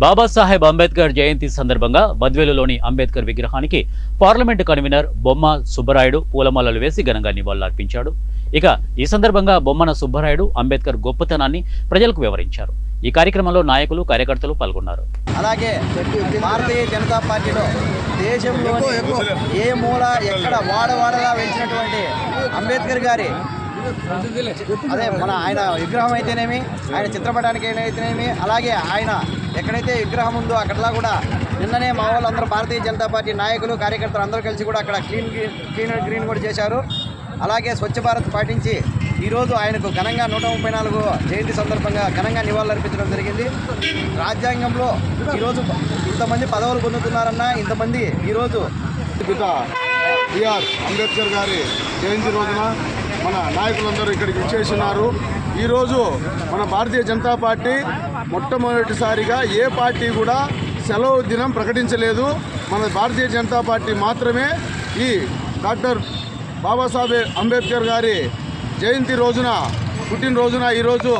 బాబాసాహెబ్ అంబేద్కర్ జయంతి సందర్భంగా బద్వేలులోని అంబేద్కర్ విగ్రహానికి parliament convener బొమ్మ సుబ్బరాయుడు పూలమాలలు వేసి ఘనంగా నివాళులర్పించాడు. ఇక ఈ సందర్భంగా బొమ్మన సుబ్బరాయుడు అంబేద్కర్ గొప్పతనాన్ని ప్రజలకు వివరించారు. ఈ కార్యక్రమంలో నాయకులు కార్యకర్తలు పాల్గొన్నారు. అలాగే భారతీయ జనతా పార్టీలో దేశంలో ఏ మూల ఎక్కడ వాడవాడలా వెలిచినటువంటి అంబేద్కర్ గారి అదే మన ఆయన విగ్రహం అయితేనేమి ఆయన చిత్రపటానికి అయితేనేమి అలాగే ఆయన ఎక్కడైతే విగ్రహం ఉందో అక్కడలా కూడా నిన్ననే మా వాళ్ళందరూ భారతీయ జనతా పార్టీ నాయకులు కార్యకర్తలు అందరూ కలిసి కూడా అక్కడ క్లీన్ క్లీన్ గ్రీన్ కూడా చేశారు. అలాగే స్వచ్ఛ భారత్ పాటించి ఈరోజు ఆయనకు ఘనంగా నూట ముప్పై నాలుగు జయంతి సందర్భంగా ఘనంగా నివాళులర్పించడం జరిగింది. రాజ్యాంగంలో ఈరోజు ఇంతమంది పదవులు పొందుతున్నారన్నా ఇంతమంది ఈరోజు పిత బిఆర్ అంబేద్కర్ గారి జయంతి రోజున మన నాయకులందరూ ఇక్కడికి విచ్చేసినారు. ఈరోజు మన భారతీయ జనతా పార్టీ మొట్టమొదటిసారిగా ఏ పార్టీ కూడా సెలవు దినం ప్రకటించలేదు. మన భారతీయ జనతా పార్టీ మాత్రమే ఈ డాక్టర్ బాబాసాహెబ్ అంబేద్కర్ గారి జయంతి రోజున పుట్టినరోజున ఈరోజు